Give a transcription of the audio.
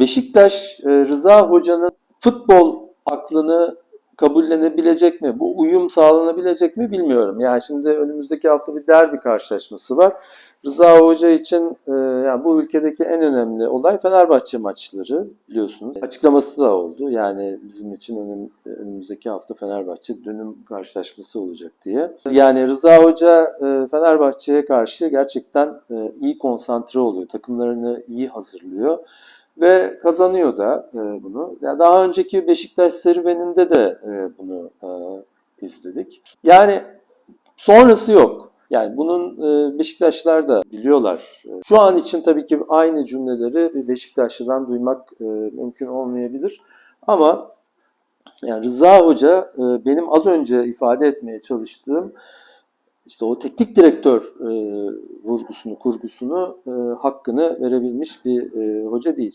Beşiktaş e, Rıza Hoca'nın futbol aklını kabullenebilecek mi? Bu uyum sağlanabilecek mi bilmiyorum. Yani şimdi önümüzdeki hafta bir derbi karşılaşması var. Rıza Hoca için e, yani bu ülkedeki en önemli olay Fenerbahçe maçları biliyorsunuz. Açıklaması da oldu. Yani bizim için önüm, önümüzdeki hafta Fenerbahçe dönüm karşılaşması olacak diye. Yani Rıza Hoca e, Fenerbahçe'ye karşı gerçekten iyi konsantre oluyor. Takımlarını iyi hazırlıyor ve kazanıyor da e, bunu. Yani daha önceki Beşiktaş serüveninde de e, bunu e, izledik. Yani sonrası yok. Yani bunun e, Beşiktaşlar da biliyorlar. E, Şu an için tabii ki aynı cümleleri bir Beşiktaşlı'dan duymak e, mümkün olmayabilir. Ama yani Rıza Hoca e, benim az önce ifade etmeye çalıştığım işte o teknik direktör e, vurgusunu, kurgusunu, e, hakkını verebilmiş bir e, hoca değil.